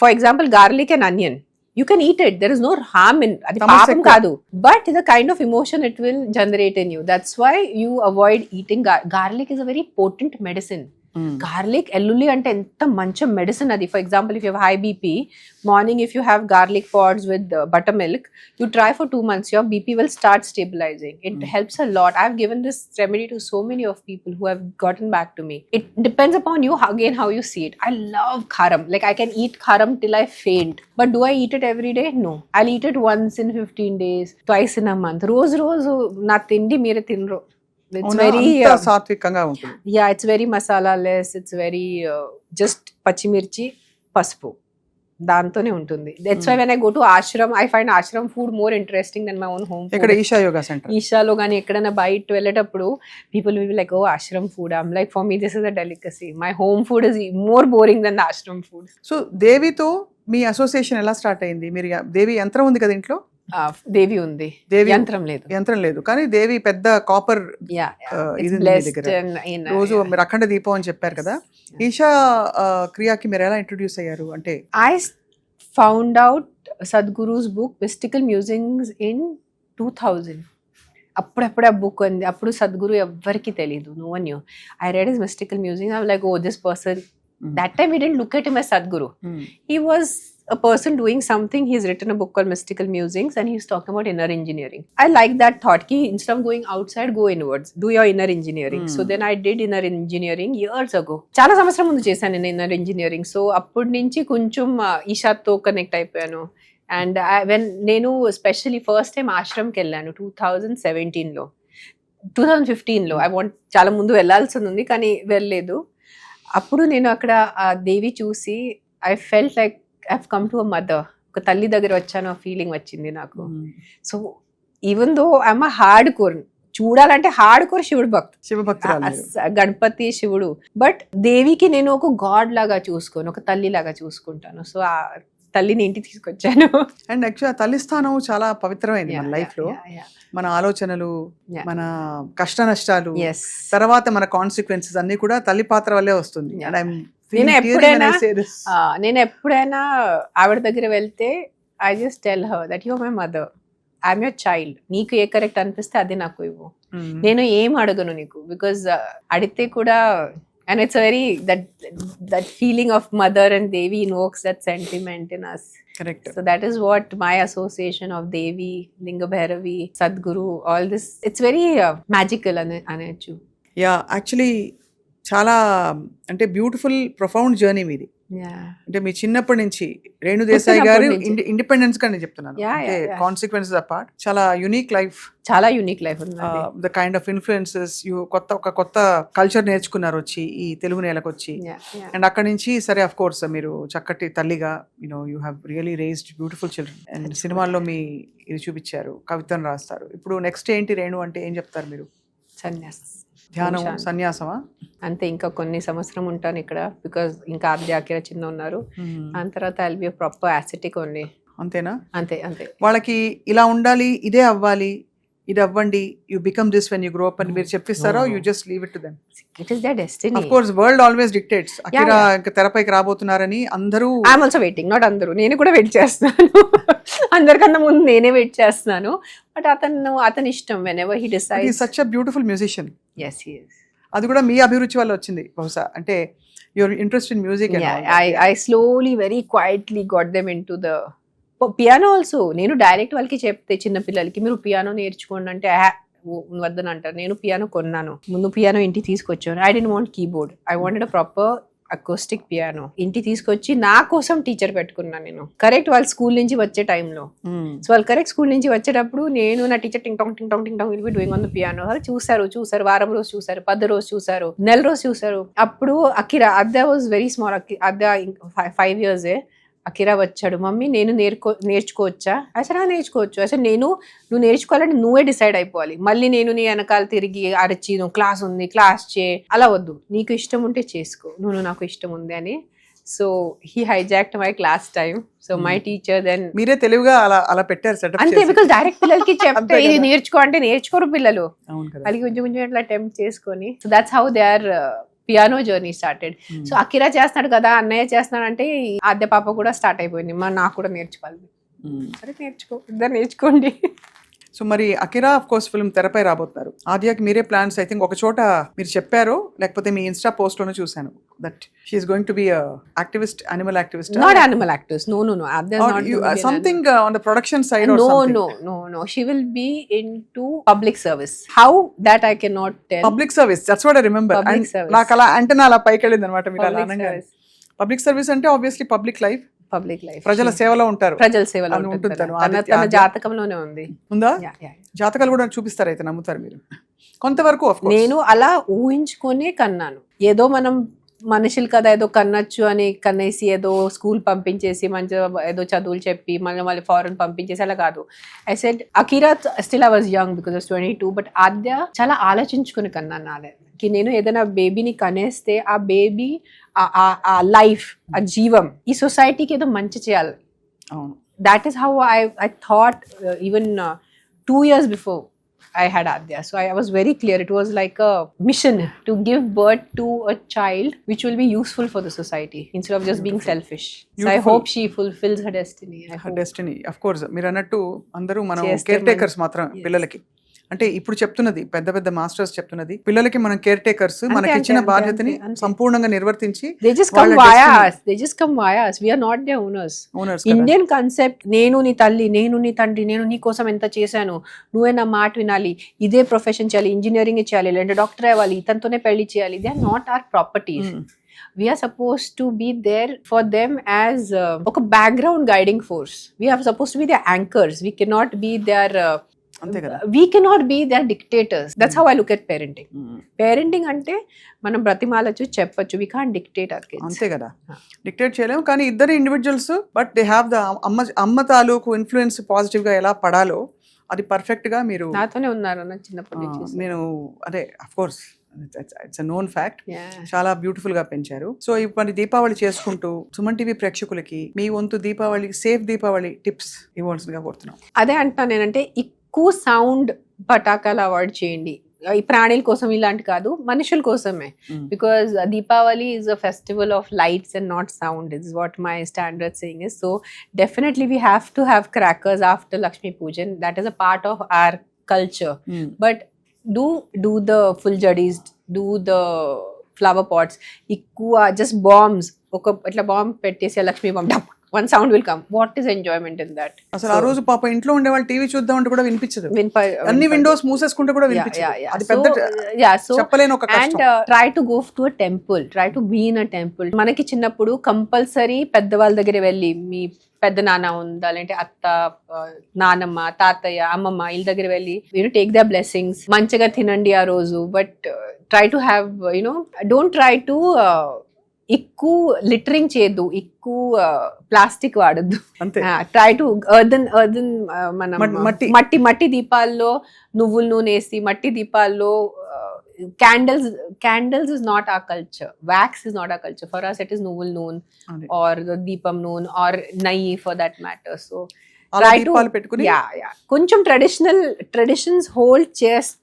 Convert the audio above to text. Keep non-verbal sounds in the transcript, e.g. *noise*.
For example garlic and onion you can eat it there is no harm in అది సమస్య పాపం ఎక్కువ. కాదు but the kind of emotion it will generate in you that's why you avoid eating garlic is a very potent medicine garlic ఎల్లుల్లి అంటే ఎంత మంచి medicine అది for example if you high BP morning if you have garlic pods with buttermilk you try for two months your BP will start stabilizing it Mm. Helps a lot I have given this remedy to so many of people who have gotten back to me it depends upon you again how you see it i love kharam like i can eat kharam till i faint but do i eat it every day no i'll eat it once in 15 days twice in a month రోజు రోజు నా తిండి మీరే తినరు it's very సాత్వికంగా ఉంటుంది. Yeah it's very masala less it's very just పచ్చిమిర్చి పసుపు. దాంతోనే ఉంటుంది. That's why. When I go to ashram I find ashram food more interesting than my own home ఇక్కడ ఈషా యోగా సెంటర్ ఈషాలో కానీ ఎక్కడైనా బయట వెళ్ళేటప్పుడు people will like oh ashram food I'm like for me this is a delicacy my home food is more boring than the ashram food so దేవితో మీ association ఎలా start అయింది? మీరు దేవి యంత్రం ఉంది కదా ఇంట్లో? దేవి ఉంది. దేవి యంత్రం లేదు. యంత్రం లేదు. కానీ దేవి పెద్ద కాపర్ Uh, ఇది మీ. రోజు మీరు అఖండ దీపం అని చెప్పారు కదా. ఈషా క్రియాకి మీరు ఎలా ఇంట్రొడ్యూస్ అయ్యారు? అంటే I found out Sadhguru's book mystical musings in two thousand అప్పుడప్పుడు ఆ బుక్ ఉంది. అప్పుడు సద్గురు ఎవ్వరికి తెలియదు no one you I read is mystical musing I like oh this person that time we didn't look at us Sadhguru he was a person doing something he's written a book called mystical musings and he's talking about inner engineering i like that thought ki instead of going outside go inwards do your inner engineering so Hmm. then i did inner engineering years ago చాలా సంవత్సరం ముందు చేశాను నేను inner engineering so అప్పటి నుంచి కొంచెం ఈషాతో connect అయిపోయాను అండ్ వెన్ నేను స్పెషలీ ఫస్ట్ టైం ఆశ్రమ్కి వెళ్ళాను టూ థౌజండ్ సెవెంటీన్లో టూ థౌజండ్ ఫిఫ్టీన్లో ఐ వాంట్ చాలా ముందు వెళ్ళాల్సి ఉంది కానీ వెళ్ళలేదు అప్పుడు నేను అక్కడ ఆ దేవి చూసి I felt like I come to a mother ఒక తల్లి దగ్గర వచ్చాను ఆ ఫీలింగ్ వచ్చింది నాకు. So even though I'm hard core చూడాలంటే హార్డ్ కోర్ శివుడు భక్తు. అస్- గణపతి శివుడు. బట్ దేవికి నేను ఒక గాడ్ లాగా చూసుకోను ఒక తల్లి లాగా చూసుకుంటాను. సో ఆ తల్లిని ఇంటికి తీసుకొచ్చాను. అండ్ యాక్చువల్ తల్లి స్థానం చాలా పవిత్రమైంది మన లైఫ్లో. మన ఆలోచనలు. మన కష్ట నష్టాలు తర్వాత మన కాన్సిక్వెన్సెస్ అన్ని కూడా తల్లి పాత్ర వల్లే వస్తుంది. అండ్ ఐఎమ్ నేను ఎప్పుడైనా నేను ఎప్పుడైనా ఆవిడ దగ్గర వెళ్తే I just tell her that your my mother I'm your child నీకు ఏ కరెక్ట్ అనిపిస్తే అది నాకు ఇవ్వు. నేను ఏం అడగను నీకు? బికాజ్ అడిగితే కూడా and it's very that that feeling of mother and Devi invokes that sentiment in us correct so that is what my association of Devi Linga Bhairavi Sadhguru all this it's very magical అనే అనొచ్చు yeah actually చాలా అంటే beautiful profound journey మీది. అంటే మీ చిన్నప్పటి నుంచి రేణు దేశాయ్ గారు. ఇండిపెండెన్స్గా నేను చెప్తున్నాను. కాన్సిక్వెన్సెస్ అపార్ట్ చాలా యునిక్ లైఫ్ చాలా unique life the kind of influences you కొత్త ఒక కొత్త కల్చర్ నేర్చుకున్నారు వచ్చి ఈ తెలుగు నేలకు వచ్చి. అండ్ అక్కడి నుంచి సరే అఫ్ కోర్స్ మీరు చక్కటి తల్లిగా you know you have really raised beautiful children and సినిమాల్లో మీ ఇది చూపించారు కవితను రాస్తారు. ఇప్పుడు నెక్స్ట్ ఏంటి రేణు అంటే ఏం చెప్తారు మీరు? సన్యాస్ ధ్యానం. సన్యాసమా? అంతే ఇంకా కొన్ని సంవత్సరం ఉంటాను ఇక్కడ బికాజ్ ఇంకా ఆద్యాకిర చిన్న ఉన్నారు. దాని తర్వాత I'll be proper ascetic only అంతేనా? అంతే అంతే. వాళ్ళకి ఇలా ఉండాలి ఇదే అవ్వాలి ఇది అవ్వండి you become this when you grow up అని మీరు చెప్పిస్తారో? No. You just leave it to them it is destiny of course world always dictates Akira. ఇంకా తెరపైకి రాబోతున్నారని అందరూ ఐఎమ్ ఆల్సో వెయిటింగ్ నాట్ అందరూ. నేను కూడా వెయిట్ చేస్తున్నాను. *laughs* అందరికన్నా ముందు నేనే వెయిట్ చేస్తున్నాను. బట్ అతను అతని ఇష్టం whenever he decide such a beautiful musician yes yes అది కూడా మీ అభిరుచి వల్ల వచ్చింది బహుశా. అంటే your interest in music I I slowly very quietly got them into the piano also నేను డైరెక్ట్ వాళ్ళకి చెప్తే చిన్న పిల్లలకి మీరు పియానో నేర్చుకోండి అంటే "ఆహా, ఓ, వద్దని అంటారు. నేను పియానో కొన్నాను. ముందు పియానో ఇంటికి తీసుకొచ్చాను. I didn't want keyboard I wanted a proper acoustic piano ఇంటికి తీసుకొచ్చి నా కోసం టీచర్ పెట్టుకున్నాను నేను. కరెక్ట్ వాళ్ళ స్కూల్ నుంచి వచ్చే టైంలో సో వాళ్ళు కరెక్ట్ స్కూల్ నుంచి వచ్చేటప్పుడు నేను నా టీచర్ టింగ్ టాంగ్ టింగ్ టాంగ్ టింగ్ Tang will be doing on the piano వాళ్ళు చూసారు చూసారు. వారం రోజు చూసారు పది రోజు చూసారు నెల రోజు చూసారు. అప్పుడు అకిరా అద్దా వాజ్ వెరీ స్మాల్ అద్దా ఫైవ్ ఇయర్స్ అకిరా వచ్చాడు మమ్మీ నేను నేర్కో నేర్చుకోవచ్చా? అసలు నేర్చుకోవచ్చు. అసలు నేను నువ్వు నేర్చుకోవాలంటే నువ్వే డిసైడ్ అయిపోవాలి. మళ్ళీ నేను నీ వెనకాల తిరిగి అరచి నువ్వు క్లాస్ ఉంది క్లాస్ చే అలా వద్దు. నీకు ఇష్టం ఉంటే చేసుకో. నువ్వు నాకు ఇష్టం ఉంది అని. So he hijacked my class time so my teacher then మీరే తెలివిగా అలా అలా పెట్టారు సెటప్ అంతే బికాస్ డైరెక్ట్ పిల్లలకి *laughs* చెప్తే ఇది. నేర్చుకో అంటే నేర్చుకోరు పిల్లలు. వాళ్ళకి కొంచెం కొంచెం అట్లా అటెంప్ట్ చేసుకొని. So that's how they are piano journey started Hmm. So Akira చేస్తున్నాడు కదా అన్నయ్య చేస్తున్నాడు అంటే ఆద్య పాప కూడా స్టార్ట్ అయిపోయింది. మరి నాకు కూడా నేర్చుకోవాలి. మ్మ్. సరే నేర్చుకో. ఇద్దరు నేర్చుకోండి. సో మరి అకిరా ఆఫ్ కోర్స్ ఫిల్మ్ తెరపై రాబోతున్నారు. ఆద్యాకి మీరే ప్లాన్స్ ఐ థింక్ ఒక చోట మీరు చెప్పారో లేకపోతే మీ ఇన్స్టా పోస్ట్లోనే చూశాను that she is going to be activist animal activist not animal actors no no no something on the production side no no no no. She will be into public service. How? That i cannot tell. Public service that's what I remember. నాకు అలా అంటే నా అలా పైకి వెళ్ళింది అనమాట మీరు అలా పబ్లిక్ సర్వీస్ అంటే obviously public life public life ప్రజల సేవలో ఉంటారు. ప్రజల సేవలో ఉంటుంది తను. జాతకంలోనే ఉంది. ఉందా. జాతకాలు కూడా చూపిస్తారు అయితే నమ్ముతారు మీరు? కొంతవరకు. నేను అలా ఊహించుకునే కన్నాను. ఏదో మనం మనుషులు కదా ఏదో కన్నచ్చు అని కన్నేసి ఏదో స్కూల్ పంపించేసి మంచిగా ఏదో చదువులు చెప్పి మళ్ళీ మళ్ళీ ఫారెన్ పంపించేసి అలా కాదు. I said Akira still I was young because twenty two but Aadya చాలా ఆలోచించుకుని కన్నాను నాదే. కి నేను ఏదైనా బేబీని కనేస్తే ఆ బేబీ ఆ లైఫ్ ఆ జీవం ఈ సొసైటీకి ఏదో మంచి చేయాలి అవును how I, I thought uh, even uh, two years before I had Adya. So I, was very clear. It was like a mission to give birth to a child which will be useful for the society instead of just being selfish. So I Beautiful. hope she fulfills her destiny. I hope. Destiny of course మీరు అన్నట్టు అందరూ మనం care takers మాత్రం. పిల్లలకి అంటే ఇప్పుడు చెప్తున్నది పెద్ద పెద్ద మాస్టర్స్ చెప్తున్నది పిల్లలకి మనం కేర్ టేకర్స్ మనకి ఇచ్చిన బాధ్యతని. సంపూర్ణంగా నిర్వర్తించి. We are their Indian concept నేను నీ తల్లి నేను నీ తండ్రి నేను నీ కోసం ఎంత చేశాను నువ్వే నా మాట వినాలి. ఇదే ప్రొఫెషన్ చేయాలి ఇంజనీరింగ్ చేయాలి లేదంటే డాక్టర్ అవ్వాలి ఇతనితోనే పెళ్ళి చేయాలి. They are not our properties we are suppose to be there for them as ఒక background guiding force we are suppose to be the anchors we cannot be there అంతే కదా we cannot be their dictators that's how I look at parenting parenting అంటే మనం బ్రతిమాలచ్చు చెప్పొచ్చు. We can dictate kids అంతే కదా. Dictate చేయలేము. కానీ ఇద్దరు individuals but they have the అమ్మ అమ్మ తాలూకు ఇన్ఫ్లుయెన్స్ పాజిటివ్గా ఎలా పడాలో అది పర్ఫెక్ట్గా మీరు నాతోనే ఉన్నారు అన్న చిన్నప్పటి నేను అదే of course it's known fact. చాలా బ్యూటిఫుల్గా పెంచారు. సో ఇప్పుడు దీపావళి చేసుకుంటూ సుమన్ టీవీ ప్రేక్షకులకి మీ వంతు దీపావళి సేఫ్ దీపావళి టిప్స్ ఇవ్వాల్సిందిగా కోరుతున్నాం. అదే అంటున్నాను నేనంటే ఎక్కువ సౌండ్ పటాకాలు అవాయిడ్ చేయండి. ఈ ప్రాణుల కోసం ఇలాంటి కాదు మనుషుల కోసమే. Because Deepavali is a festival of lights and not sound is what my standard saying is so definitely we have to have crackers after Lakshmi Pujan that is a part of our culture but do do the full జడీస్ do the flower pots ఎక్కువ just bombs ఒక ఇట్లా bomb పెట్టేసి Lakshmi bomb డప్ one sound will come what is enjoyment in that అసలు ఆ రోజు పాప ఇంట్లో ఉండే వాళ్ళు టీవీ చూద్దాం అంటే కూడా వినిపించదు. అన్ని విండోస్ మూసేసుకుంటే కూడా వినిపించదు. And try to go to a temple try to be in a temple మనకి చిన్నప్పుడు కంపల్సరీ పెద్దవాళ్ళ దగ్గర వెళ్ళి మీ పెద్ద నాన్న ఉందా లేదంటే అత్త నానమ్మ తాతయ్య అమ్మమ్మ వీళ్ళ దగ్గర వెళ్ళి యూనో టేక్ ద బ్లెస్సింగ్స్ మంచిగా తినండి ఆ రోజు but try to have you know don't try to ఎక్కువ లిటరింగ్ చేయొద్దు ఎక్కువ ప్లాస్టిక్ వాడద్దు. ట్రై టు ఎర్దన్ ఎర్దన్ మనం మట్- మట్టి. మట్టి మట్టి దీపాల్లో నువ్వుల నూనె వేసి మట్టి దీపాల్లో candles candles is not a culture wax is not a culture for us it is నువ్వుల నూనె. ఆర్ దీపం నూనె ఆర్ నెయ్యి ఫర్ దట్ మ్యాటర్ సో కొంచెం ట్రెడిషనల్ ట్రెడిషన్స్ హోల్డ్ చేస్తూ